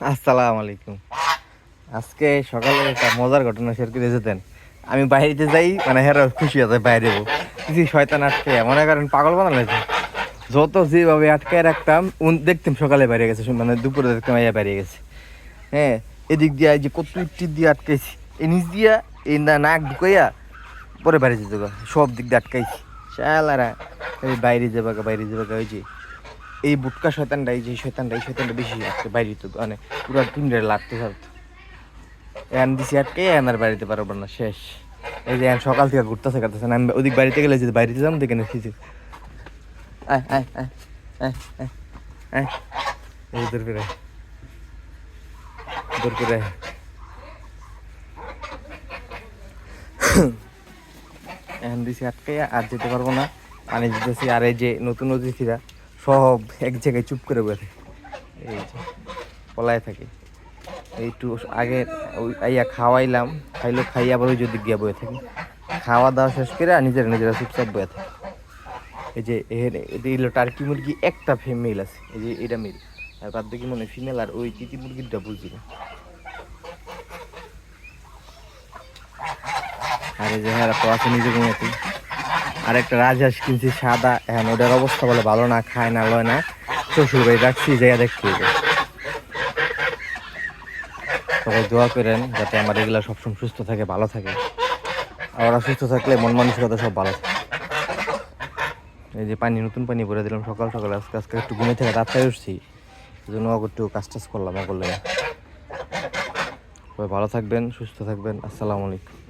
আসসালামু আলাইকুম। আজকে সকালে একটা মজার ঘটনা শেয়ার করে যেতেন আমি বাইরেতে যাই মানে হেরা খুশি আছে বাইরে কিছু শয়তান আটকে মনে করেন পাগল বানালে যত যেভাবে আটকায় রাখতাম উন- দেখতাম সকালে বাইরে গেছে মানে দুপুরে দেখতাম আইয়া বাইরে গেছে। হ্যাঁ এদিক দিয়ে যে কত ইট্টির দিয়ে আটকাইছি। এই নিচ দিয়া এই না নাক ঢুকাইয়া পরে বাইরে যেতে সব দিক দিয়ে আটকাইছি। শালারা বাইরে যাবাগা বাইরে যাবা গা, ওই যে এই বুটকা শয়তানটা এই যে শয়তানটা এই শয়তানটা বেশি আসছে বাইরে তো মানে পুরো তিনটে লাগতে থাকতো এন দিছি আটকে এন আর বাড়িতে পারব না, শেষ। এই যে এখন সকাল থেকে ঘুরতেছে কাটতেছে আমি ওদিক বাড়িতে গেলে যদি বাড়িতে যাম দেখে নিচ্ছি আটকে, আর যেতে পারব না। পানি দিতেছি, আর এই যে নতুন অতিথিরা। সব এক জায়গায় চুপ করে বসে এই যে, পলায় থাকে। এইটু আগে ওই আইয়া খাওয়াইলাম, খাইলো, খাইয়া আবার ওই যদি গিয়া বয়ে থাকি। খাওয়া দাওয়া শেষ করে নিজেরা নিজেরা চুপচাপ বয়ে থাকে। এই যে এখানে এলো টার্কি মুরগি, একটা ফিমেল আছে। এই যে এটা মেল আর বাদ দেখি মনে ফিমেল আর ওই তিতি মুরগিটা বুঝি না। আর এই যে হ্যাঁ তো আছে নিজে ঘুমাতে আর একটা রাজহাঁস কিনছি সাদা। এখন ওটার অবস্থা বলে ভালো না, খায় না, লয় না। শ্বশুর বাড়ি রাখছি জায়গা দেখতে সবাই দোয়া করেন যাতে আমার এগুলা সবসময় সুস্থ থাকে, ভালো থাকে। আর সুস্থ থাকলে মন মানসিকতা সব ভালো থাকে। এই যে পানি, নতুন পানি ভরে দিলাম সকাল সকাল, আজকে আজকে একটু ঘুমে থেকে রাত্রে উঠছি। এই জন্য একটু কাজ টাজ করলাম করলে সবাই ভালো থাকবেন, সুস্থ থাকবেন। আসসালামু আলাইকুম।